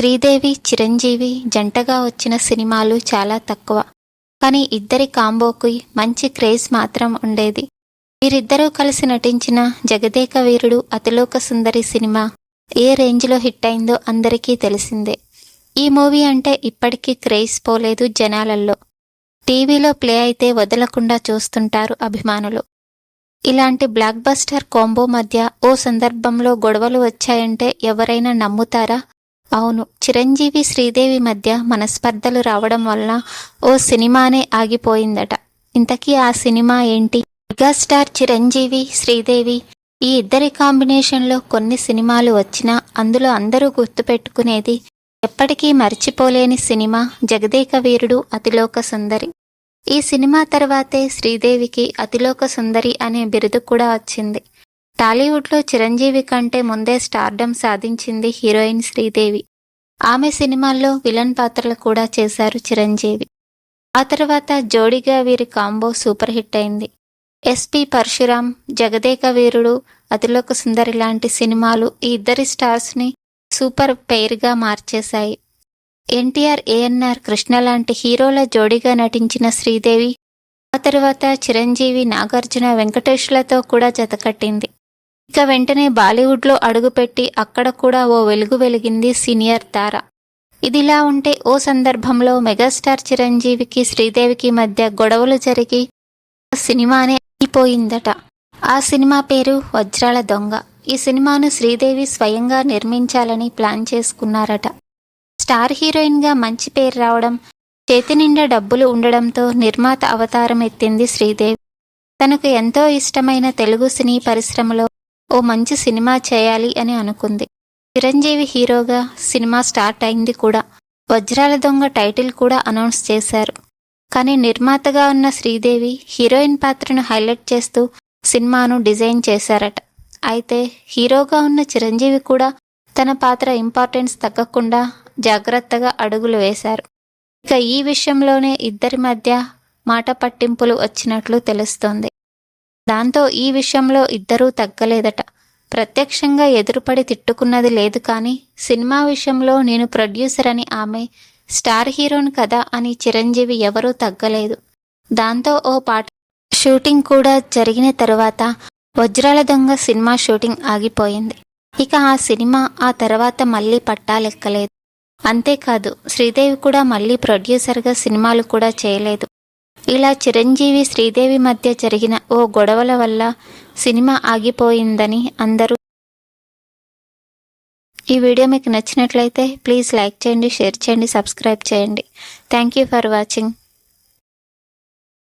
శ్రీదేవి చిరంజీవి జంటగా వచ్చిన సినిమాలు చాలా తక్కువ. కానీ ఇద్దరి కాంబోకి మంచి క్రేజ్ మాత్రం ఉండేది. వీరిద్దరూ కలిసి నటించిన జగదేక వీరుడు అతిలోక సుందరి సినిమా ఏ రేంజ్లో హిట్ అయిందో అందరికీ తెలిసిందే. ఈ మూవీ అంటే ఇప్పటికీ క్రేజ్ పోలేదు జనాలల్లో. టీవీలో ప్లే అయితే వదలకుండా చూస్తుంటారు అభిమానులు. ఇలాంటి బ్లాక్ బస్టర్ కాంబో మధ్య ఓ సందర్భంలో గొడవలు వచ్చాయంటే ఎవరైనా నమ్ముతారా? అవును. చిరంజీవి శ్రీదేవి మధ్య మనస్పర్ధలు రావడం వల్ల ఓ సినిమానే ఆగిపోయిందట. ఇంతకీ ఆ సినిమా ఏంటి? మెగాస్టార్ చిరంజీవి శ్రీదేవి ఈ ఇద్దరి కాంబినేషన్లో కొన్ని సినిమాలు వచ్చినా అందులో అందరూ గుర్తుపెట్టుకునేది ఎప్పటికీ మర్చిపోలేని సినిమా జగదేక వీరుడు అతిలోక సుందరి. ఈ సినిమా తర్వాతే శ్రీదేవికి అతిలోక సుందరి అనే బిరుదు కూడా వచ్చింది. టాలీవుడ్లో చిరంజీవి కంటే ముందే స్టార్డమ్ సాధించింది హీరోయిన్ శ్రీదేవి. ఆమె సినిమాల్లో విలన్ పాత్రలు కూడా చేశారు చిరంజీవి. ఆ తర్వాత జోడిగా వీరి కాంబో సూపర్ హిట్ అయింది. ఎస్పి పరశురాం జగదేక వీరుడు అతిలోక సుందరి లాంటి సినిమాలు ఈ ఇద్దరి స్టార్స్ని సూపర్ పెయిర్గా మార్చేశాయి. ఎన్టీఆర్ ఏఎన్ఆర్ కృష్ణ లాంటి హీరోల జోడీగా నటించిన శ్రీదేవి ఆ తర్వాత చిరంజీవి నాగార్జున వెంకటేష్లతో కూడా జతకట్టింది ఇక వెంటనే బాలీవుడ్లో అడుగుపెట్టి అక్కడ కూడా ఓ వెలుగు వెలిగింది సీనియర్ తార. ఇదిలా ఉంటే ఓ సందర్భంలో మెగాస్టార్ చిరంజీవికి శ్రీదేవికి మధ్య గొడవలు జరిగి సినిమానే అయిపోయిందట ఆ సినిమా పేరు వజ్రాల దొంగ. ఈ సినిమాను శ్రీదేవి స్వయంగా నిర్మించాలని ప్లాన్ చేసుకున్నారట. స్టార్ హీరోయిన్గా మంచి పేరు రావడం చేతి నిండా డబ్బులు ఉండడంతో నిర్మాత అవతారం ఎత్తింది శ్రీదేవి. తనకు ఎంతో ఇష్టమైన తెలుగు సినీ పరిశ్రమలో ఓ మంచి సినిమా చేయాలి అని అనుకుంది. చిరంజీవి హీరోగా సినిమా స్టార్ట్ అయింది కూడా. వజ్రాల దొంగ టైటిల్ కూడా అనౌన్స్ చేశారు. కానీ నిర్మాతగా ఉన్న శ్రీదేవి హీరోయిన్ పాత్రను హైలైట్ చేస్తూ సినిమాను డిజైన్ చేశారట. అయితే హీరోగా ఉన్న చిరంజీవి కూడా తన పాత్ర ఇంపార్టెన్స్ తగ్గకుండా జాగ్రత్తగా అడుగులు వేశారు. ఇక ఈ విషయంలోనే ఇద్దరి మధ్య మాట పట్టింపులు వచ్చినట్లు తెలుస్తోంది. దాంతో ఈ విషయంలో ఇద్దరూ తగ్గలేదట. ప్రత్యక్షంగా ఎదురుపడి తిట్టుకున్నది లేదు కానీ సినిమా విషయంలో నేను ప్రొడ్యూసర్ అని ఆమె స్టార్ హీరోని కదా అని చిరంజీవి ఎవరూ తగ్గలేదు. దాంతో ఓ పాట షూటింగ్ కూడా జరిగిన తరువాత వజ్రాల దొంగ సినిమా షూటింగ్ ఆగిపోయింది. ఇక ఆ సినిమా ఆ తర్వాత మళ్ళీ పట్టాలెక్కలేదు అంతేకాదు శ్రీదేవి కూడా మళ్ళీ ప్రొడ్యూసర్గా సినిమాలు కూడా చేయలేదు. ఇలా చిరంజీవి శ్రీదేవి మధ్య జరిగిన ఓ గొడవల వల్ల సినిమా ఆగిపోయిందని అందరూ ఈ వీడియో మీకు నచ్చినట్లయితే ప్లీజ్ లైక్ చేయండి షేర్ చేయండి సబ్స్క్రైబ్ చేయండి. Thank you for watching